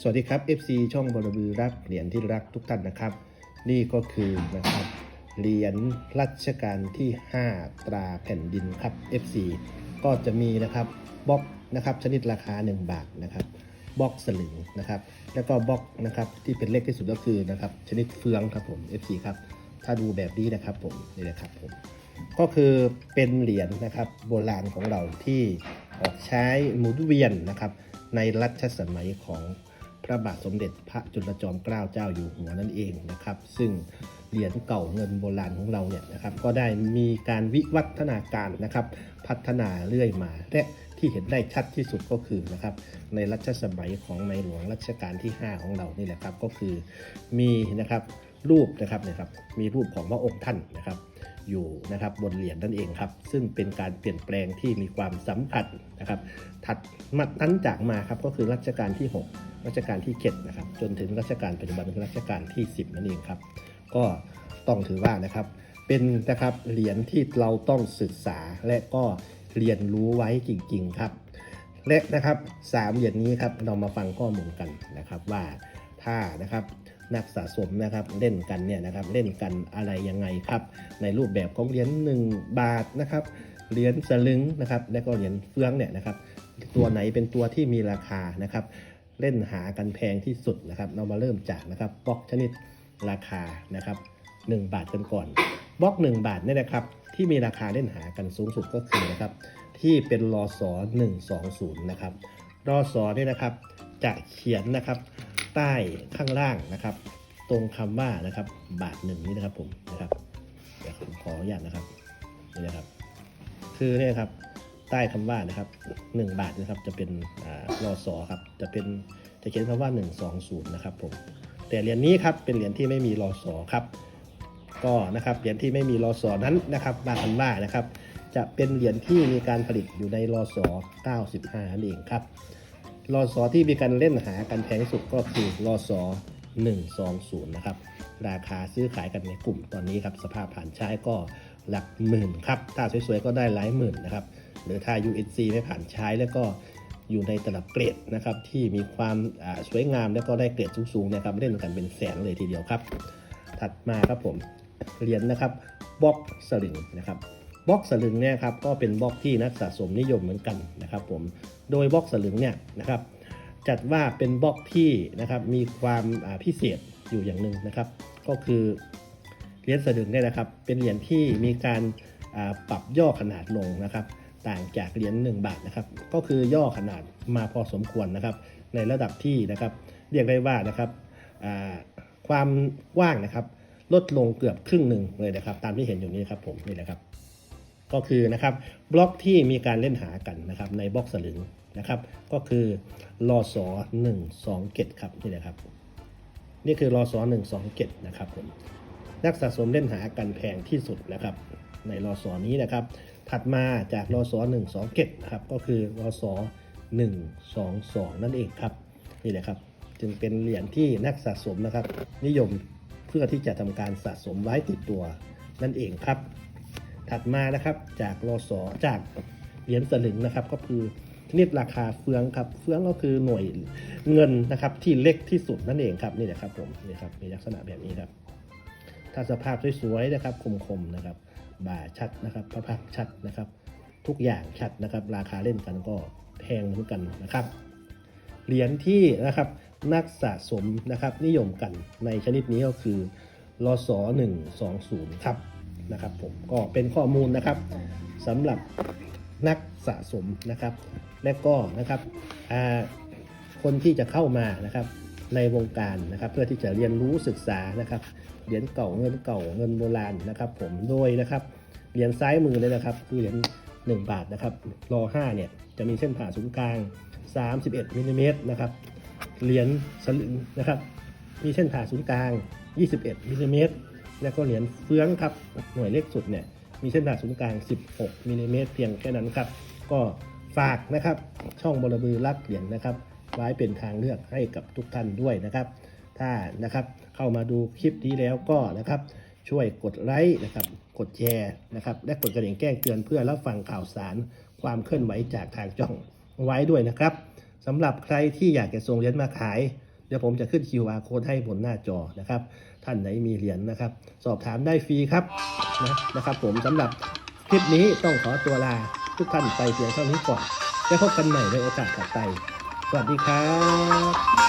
สวัสดีครับ FC ช่องบรบือรักเหรียญที่รักทุกท่านนะครับ นี่ก็คือนะครับเหรียญรัชกาลที่ 5 ตราแผ่นดินครับ FC ก็จะมีนะครับบล็อกนะครับชนิดราคา 1 บาทนะครับบล็อกสลึงนะครับ แล้วก็บล็อกนะครับที่เป็นเล็กที่สุดก็คือนะครับชนิดเฟืองครับผม FC ครับถ้าดูแบบนี้นะครับผมนี่นะครับผมก็คือเป็นเหรียญนะครับโบราณของเราที่ออกใช้หมุนเวียนนะครับในรัชสมัยของ พระบาทสมเด็จพระจุลจอมเกล้าเจ้าอยู่หัวนั่นเองนะครับ ซึ่งเหรียญเก่าเงินโบราณของเราเนี่ยนะครับ ก็ได้มีการวิวัฒนาการนะครับ พัฒนาเรื่อยมาและที่เห็นได้ชัดที่สุดก็คือนะครับ ในรัชสมัยของในหลวงรัชกาลที่ 5 ของเรานี่แหละครับก็คือมีนะครับรูปนะครับนะครับ มีรูปของพระองค์ท่านนะครับ อยู่นะครับบนเหรียญนั่นเองครับ ซึ่งเป็นการเปลี่ยนแปลงที่มีความสำคัญนะครับ ถัดมานั้นจากมาครับก็คือรัชกาลที่ 6 รัชกาลที่7นะครับจนถึงรัชกาลปัจจุบันคือรัชกาลที่ 10 นั่นเองครับ ก็ต้องถือว่านะครับเป็นนะครับเหรียญที่เราต้องศึกษาและก็เรียนรู้ไว้จริง ๆ ครับ และนะครับสามเหรียญนี้ครับเรามาฟังข้อมูลกันนะครับว่าถ้านะครับ นักสะสมนะครับเล่นกันเนี่ยนะครับเล่นกันอะไรยังไงครับ ในรูปแบบของเหรียญ1 บาทนะครับเหรียญสลึงนะครับและก็เหรียญเฟืองเนี่ยนะครับตัวไหนเป็นตัวที่มีราคานะครับ เล่นหากันแพงที่สุดนะครับ เรามาเริ่มจากนะครับบล็อกชนิดราคานะครับ1บาทกันก่อนบล็อก 1 บาทเนี่ยนะครับที่มีราคาเล่นหากันสูงสุดก็คือนะครับที่เป็นรอสอ120 นะครับรอสอเนี่ยนะครับจะเขียนนะครับ ใต้ข้างล่างนะครับ ตรงคำว่านะครับ บาทหนึ่งนี่นะครับผมนะครับเดี๋ยวผมขออนุญาตนะครับนี่นะครับ คือเนี่ยครับใต้คำว่านะครับ 1 บาทนะครับจะเป็นรอสอครับจะเป็นจะเขียนคำว่า 120นะครับผมแต่เหรียญนี้ครับเป็นเหรียญที่ไม่มีรอสอครับก็นะครับเหรียญที่ไม่มีรอสอนั้นนะครับบางคำว่านะครับ จะเป็นเหรียญที่มีการผลิตอยู่ในรอสอ95นั่นเองครับ รอสอที่มีการเล่นหากันแพงที่สุดก็คือรอสอ120 นะครับ ราคาซื้อขายกันในกลุ่มตอนนี้ครับ สภาพผ่านใช้ก็หลักหมื่นครับ ถ้าสวยๆ ก็ได้หลายหมื่นนะครับ หรือถ้า UNC ไม่ผ่านใช้แล้วก็อยู่ในตลับเกรดนะครับที่มีความสวยงามแล้วก็ได้เกรดสูงๆนะครับเล่นกันเป็นแสนเลยทีเดียวครับ ถัดมาครับผมเหรียญนะครับบ็อกสลึงนะครับ บล็อกสลึงเนี่ยครับก็เป็นบล็อกที่นักสะสมนิยมเหมือนกันนะครับผมโดยบล็อกสลึงเนี่ยนะครับจัดว่าเป็นบล็อกที่นะครับมีความาพิเศษอยู่อย่างหนึ่งนะครับ ก็คือเหรียญสลึงเนี่ยนะครับ เป็นเหรียญที่มีการาปรับย่อขนาดลงนะครับ ต่างจากเหรียญ1บาทนะครับ ก็คือย่อขนาดมาพอสมควรนะครับ ในระดับที่นะครับเรียกได้ว่านะครับความกว้างนะครับ ลดลงเกือบครึ่งหนึ่งเลยนะครับ ตามที่เห็นอยู่นี้ครับผมนี่แหละครับ ก็คือนะครับบล็อกที่มีการเล่นหากันนะครับในบล็อกสลึงนะครับ ก็คือรอสอหนึ่งสองเกตครับนี่นะครับ นี่คือรอสอหนึ่งสองเกตนะครับผมนักสะสมเล่นหากันแพงที่สุดนะครับ ในรอสอนี้นะครับ ถัดมาจากรอสอหนึ่งสองเกตครับก็คือรอสอหนึ่งสองสองนั่นเองครับนี่แหละครับจึงเป็นเหรียญที่นักสะสมนะครับ นิยมเพื่อที่จะทำการสะสมไว้ติดตัวนั่นเองครับ ถัดมานะครับจากรอสอจากเหรียญสลึงนะครับ ก็คือชนิดราคาเฟืองครับเฟืองก็คือหน่วยเงินนะครับที่เล็กที่สุดนั่นเองครับนี่แหละครับผมนี่ครับมีลักษณะแบบนี้ครับ ถ้าสภาพสวยๆนะครับคมๆนะครับ บ่าชัดนะครับพระพักชัดนะครับ ทุกอย่างชัดนะครับ ราคาเล่นกันก็แพงเหมือนกันนะครับ เหรียญที่นะครับนักสะสมนะครับนิยมกันในชนิดนี้ก็คือรอสอ120 ครับ นะครับผมก็เป็นข้อมูลนะครับสำหรับนักสะสมนะครับ และก็นะครับคนที่จะเข้ามานะครับในวงการนะครับ เพื่อที่จะเรียนรู้ศึกษานะครับเหรียญเก่าเงินเก่าเงินโบราณนะครับ ผมโดยนะครับเหรียญซ้ายมือเลยนะครับ คือเหรียญ1บาทนะครับรอ5เนี่ยจะมีเส้นผ่าศูนย์กลาง 31มิลลิเมตรนะครับเหรียญสลึงนะครับ มีเส้นผ่าศูนย์กลาง 21มิลลิเมตร แล้วก็เหรียญเฟืองครับ หน่วยเล็กสุดเนี่ยมีเส้นผ่าศูนย์กลาง 16มิลลิเมตรเพียงแค่นั้นครับ ก็ฝากนะครับช่องบลบือรักเหรียญนะครับ ไว้เป็นทางเลือกให้กับทุกท่านด้วยนะครับ ถ้านะครับเข้ามาดูคลิปนี้แล้วก็นะครับ ช่วยกดไลค์นะครับกดแชร์นะครับและกดกระดิ่งแจ้งเตือนเพื่อรับฟังข่าวสารความเคลื่อนไหวจากทางช่องไว้ด้วยนะครับสำหรับใครที่อยากจะส่งเหรียญมาขาย เดี๋ยวผมจะขึ้น QR code ให้บนหน้าจอนะครับ ท่านไหนมีเหรียญนะครับ สอบถามได้ฟรีครับนะนะครับผมสำหรับคลิปนี้ต้องขอตัวลาทุกท่านไปเพียงเท่านี้ก่อนแล้วพบกันใหม่ในโอกาสถัดไป สวัสดีครับ